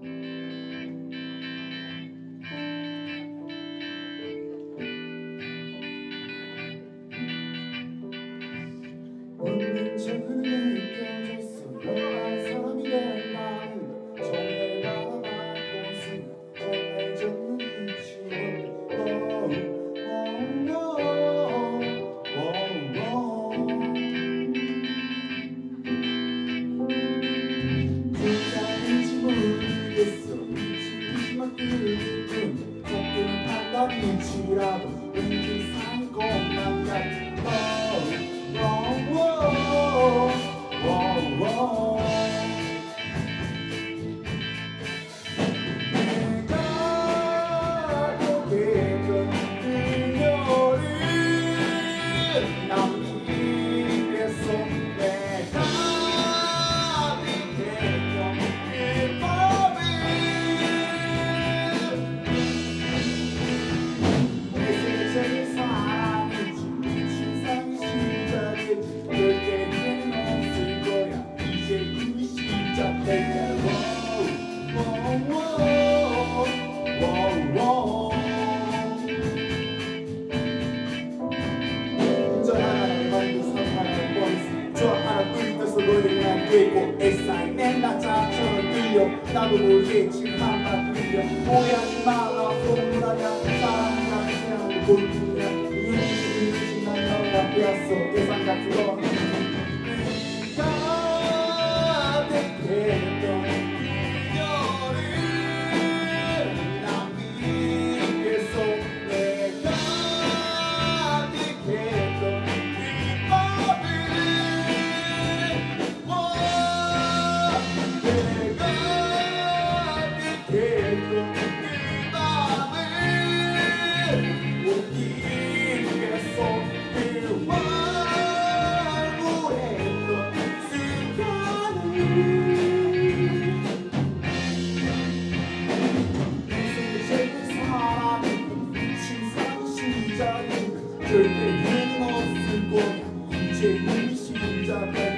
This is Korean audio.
When winter 없는 지라도 되고 애사이는 나자처럼 뛰어 나도 모르게 지금 한바 들려. 오해하지 말라 소문하냐 사랑이라 생각하고 믿고 이제 예수 잡아